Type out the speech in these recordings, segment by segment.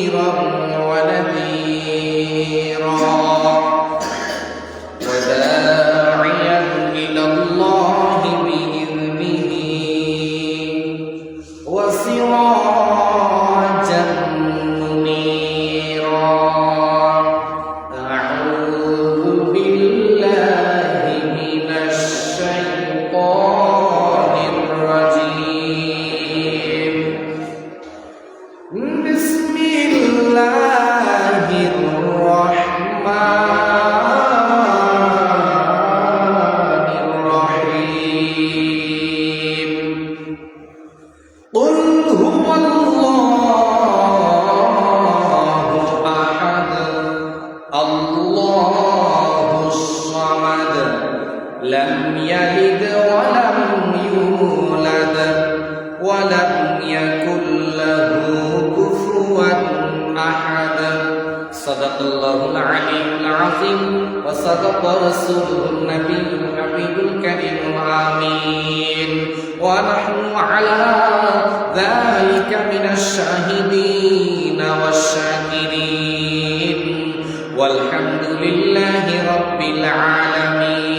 بشيرا ونذيرا. وصدق رسوله النبي الحبيب الكريم. آمين. ونحن على ذلك من الشاهدين والشاكرين. والحمد لله رب العالمين.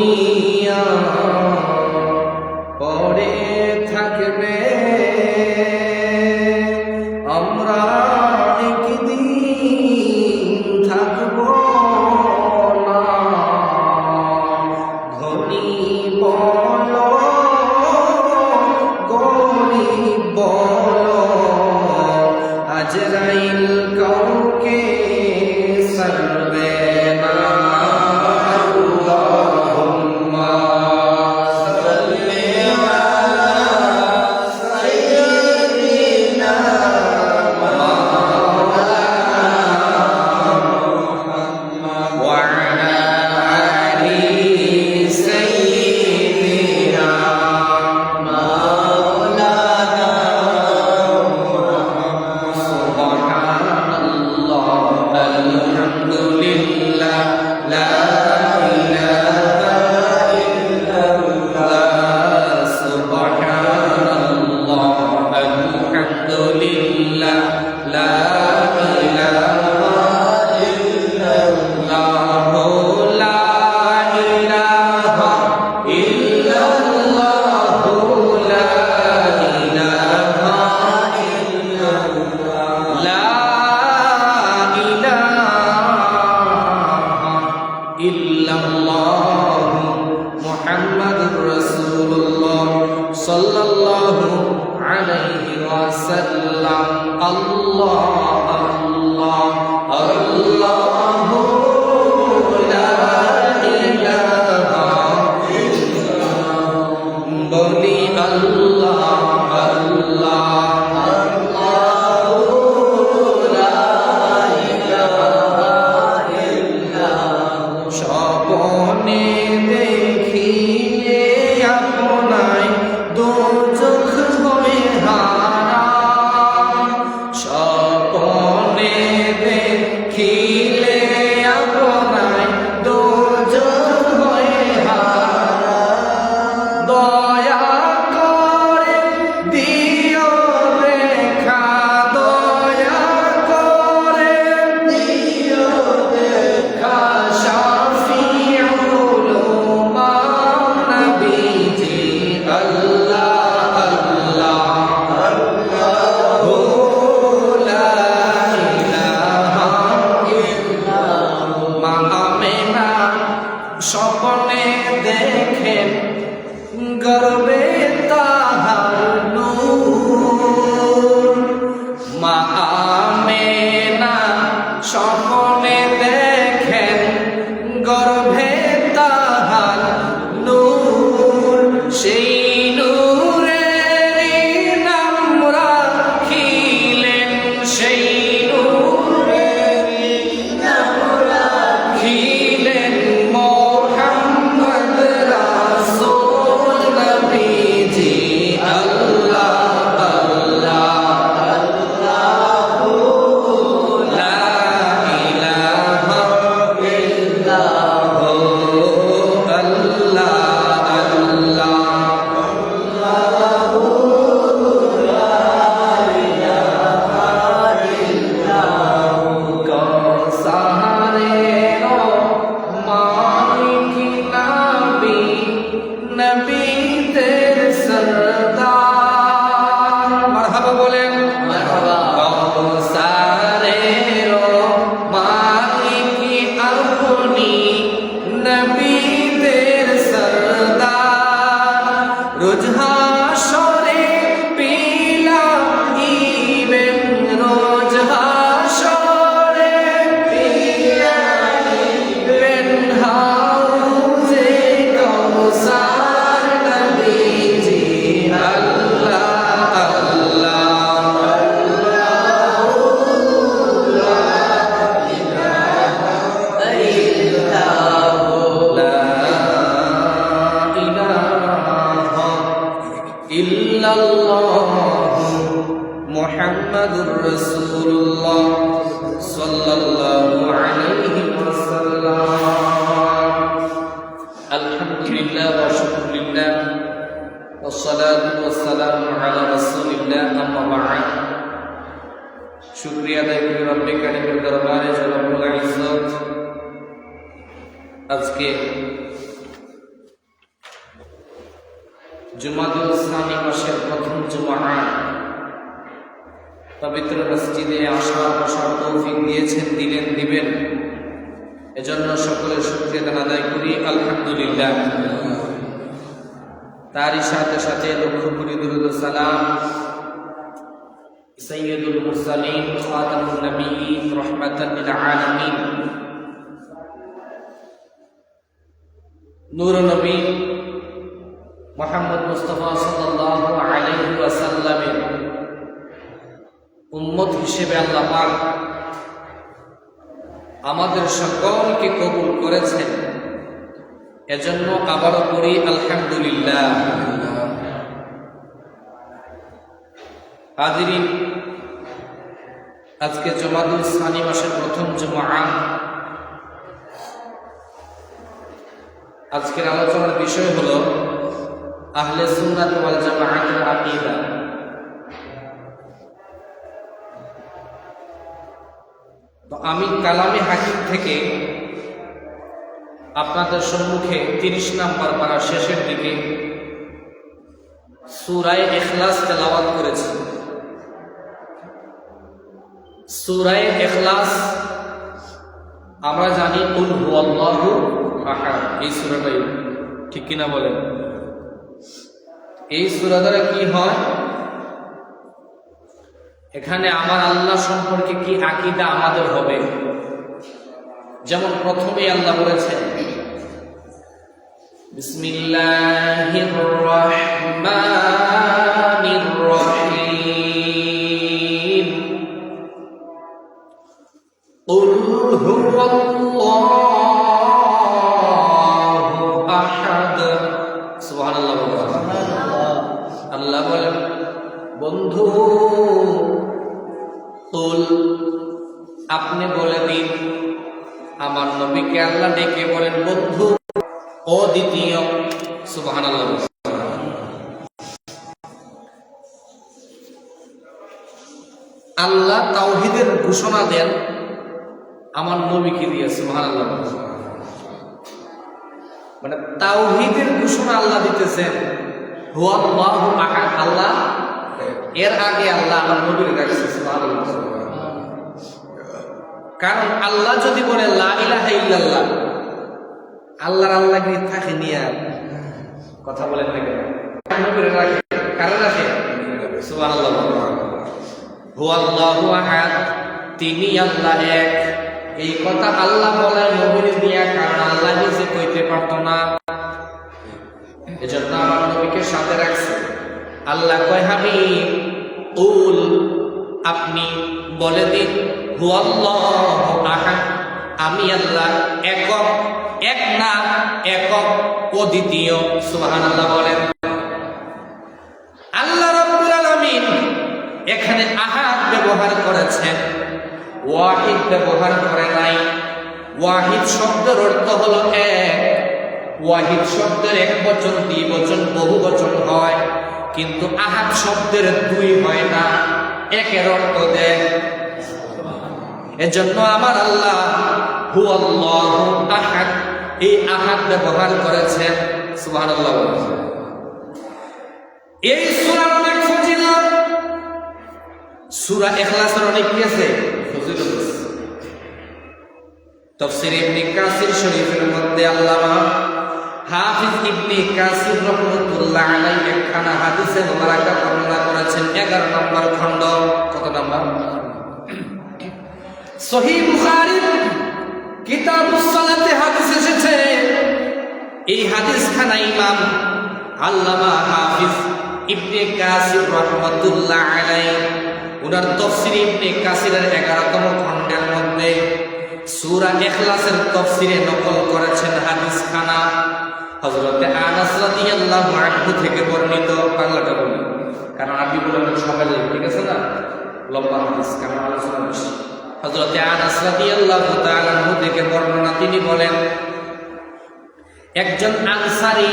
me দয়া করে দিও দেখা দয়া করে দিও দেখা শাফিউল নবীজি আল্লাহ আল্লাহ। মা আমেনা গর্বে মোহাম্মদুর রসুল্লাহ সাল্লাল্লাহু আলাইহি ওয়াসাল্লাম। আলহামদুলিল্লাহ ওয়া শুকরুলিল্লাহ ওয়া সালাতু ওয়া সালামু আলা রাসূলিল্লাহ, আম্মা বা'দ। শুকরিয়া আদায় করি রব্বে কারিমের দরবারে আজকে জুমাদুল ইসলামী মাসের প্রথম জুমা পবিত্র মসজিদে আসা বসার তৌফিক দিয়েছেন, দিলেন, দিবেন। এজন্য সকলের শুক্রিয়া আদায় করি, আলহামদুলিল্লাহ। তারই সাথে সাথে লক্ষ্য করি দুরুদ সালাম সৈয়দুল মুরসালিন খাতামুন নবীন রহমাতাল লিল নূর নবী মোহাম্মদ মুস্তফা সাল্লাল্লাহু আলাইহি ওয়াসাল্লামের উম্মত হিসেবে আল্লাহ পাক আমাদের সকলকে কবুল করেছেন। এজন্য আবারও করি আলহামদুলিল্লাহ। হাজিরিন, আজকে জমাদুল সানি মাসের প্রথম জমা আজকের আলোচনার বিষয় হলো আহলে সুন্নাত ওয়াল জামাআতের আকীদা। তো আমি কালামে হাকিম থেকে আপনাদের সম্মুখে তিরিশ নাম্বার পাড়া শেষের দিকে সুরায় এখলাস তেলাওয়াত করেছি। সুরায় এখলাস আমরা জানি কুল হুয়াল্লাহু আহাদ এই সূরাটাই। ঠিক কিনা বলেন? এই সূরা দ্বারা কি হয় এখানে আমার আল্লাহ সম্পর্কে কি আকীদা আমাদের হবে যেমন প্রথমে আল্লাহ বলেছেন বিসমিল্লাহির রহমানির রহিম قل هو الله নবীকে আল্লাহ ডেকে বলেন, বন্ধু ও দ্বিতীয়। সুবহান আল্লাহ তাওহিদের ঘোষণা দেন, আমার নবীকে দিয়ে সুবহান মানে তাওহিদের ঘোষণা আল্লাহ দিতেছেন। আল্লাহ, এর আগে আল্লাহ আমার নবীর রাখছে সুবহানাল্লাহ। কারণ আল্লাহ যদি বলে, লা ইলাহা ইল্লাল্লাহ আল্লাহর আল্লাহ কি থাকে, নিয়ে কথা বলেন না কেন? নবীর রাখে? রাখে? সুবহানাল্লাহ হুয়াল্লাহু আহাদ, তিনি আল্লাহ এক। এই কথা আল্লাহ বলে, নবীর দিয়া কারণ আল্লাহ নিজে কইতে পারতো না। এজন্য আমার নবীকে সাথে রাখছে। আল্লাহ কয় হাবি উল, আপনি বলে দিন। আমি আল্লাহ একক, এক না একক অদ্বিতীয় সুবহানাল্লাহ বলেন। আল্লাহ রাব্বুল আলামিন এখানে আহাদ ব্যবহার করেছেন, ওয়াহিদ ব্যবহার করে নাই। ওয়াহিদ শব্দের অর্থ হলো এক। ওয়াহিদ শব্দের এক বচন, দুই বচন, বহু বচন হয়, কিন্তু আহাদ শব্দের দুই হয় না। একের অর্থ দেয় এজন্য আমার আল্লাহ হু আল্লাহ আহাদ, এই আহাদ ব্যবহার করেছেন। সুবহানাল্লাহ এই সূরার অনেক ফজিলত, সূরা ইখলাসের অনেক কি আছে? ফজিলত তাফসীর ইবনে কাসির শরীফের মধ্যে আল্লামা হাফিজ ইবনে কাসির রহমতুল্লাহ আলাইহি একখানা হাদিসে মোবারকা বর্ণনা করেছেন। 11 নম্বর খণ্ড। কত নম্বর? সহিহ বুখারী কিতাবুস সালাতে হাদিস এসেছে। এই হাদিস খানা ইমাম আল্লামা হাফিজ ইবনে কাসির রহমতুল্লাহ উনার তফসির ইবনে কাসিরের 11তম খণ্ডের মধ্যে সূরা ইখলাসের তফসিরে নকল করেছেন হাদিস খানা হযরতে আনাস রাদিয়াল্লাহু আনহু থেকে বর্ণিত বলি কারণ আপনি সবাই, ঠিক আছে না? লম্বা হাদিস কারণ আলোচনা বেশি? হযরতে আনাস রাদিয়াল্লাহু তাআলা আনহু থেকে বর্ণনা তিনি বলেন, একজন আনসারী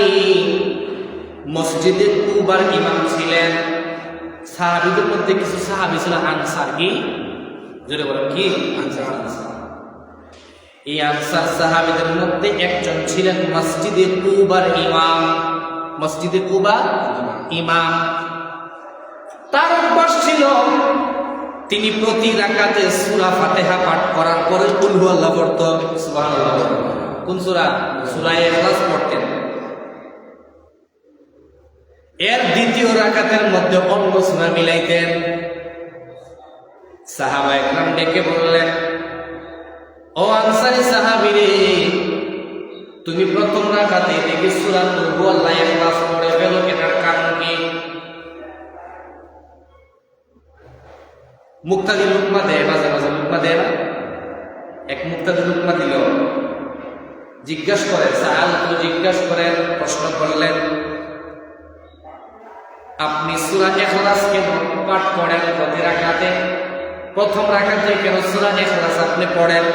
মসজিদে কুবার ইমাম ছিলেন। সাহাবিদের মধ্যে কিছু সাহাবি ছিল আনসার কি? জোরে বলেন, কি? Answer answer. এই আনসার সাহাবিদের মধ্যে একজন ছিলেন মসজিদে কুবার ইমাম। মসজিদে কুবা ইমাম। তার অভ্যাস ছিল তিনি প্রতি রাকাতে সূরা ফাতেহা পাঠ করার পরে কুল আল্লাহ পড়ত। সুবহানাল্লাহ। কোন সূরা? সূরা ইখলাস পড়তেন। এর দ্বিতীয় রাকাতের মধ্যে অন্য সূরা মিলাইতেন। সাহাবা একরাম ডেকে বললেন, ও আনসারি সাহাবীরে, তুমি প্রথম রাকাতে দেখি সূরা কুল আল্লাহ ইখলাস পড়ে ফেলো এটার মুক্তাদি লুকমা দেয় মাঝে মাঝে লুকমা দেয় না? এক মুক্তাদি লুকমা দিল। জিজ্ঞাস করে সাহাল তো জিজ্ঞাস করেন, প্রশ্ন করলেন, আপনি সুরা এখলাস কেন পাঠ করেন প্রতি রাখাতে প্রথম রাখাতে কেন সুরা এখলাস আপনি পড়েন?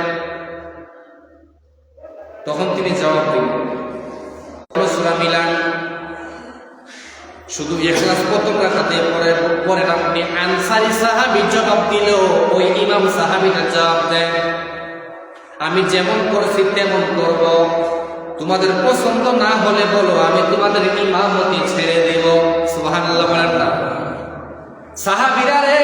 তখন তিনি জবাব দিলেন সুরা মিলান? শুধু এখলাস প্রথম রাখাতে পরে পরে আপনি আনসারি সাহাবি জবাব দিলেও ওই ইমাম সাহাবিটা জবাব দেন আমি যেমন করছি তেমন করব। তোমাদের পছন্দ না হলে বলো, আমি তোমাদের ইমামতি ছেড়ে দেব। সুহান সাহাবিরা রে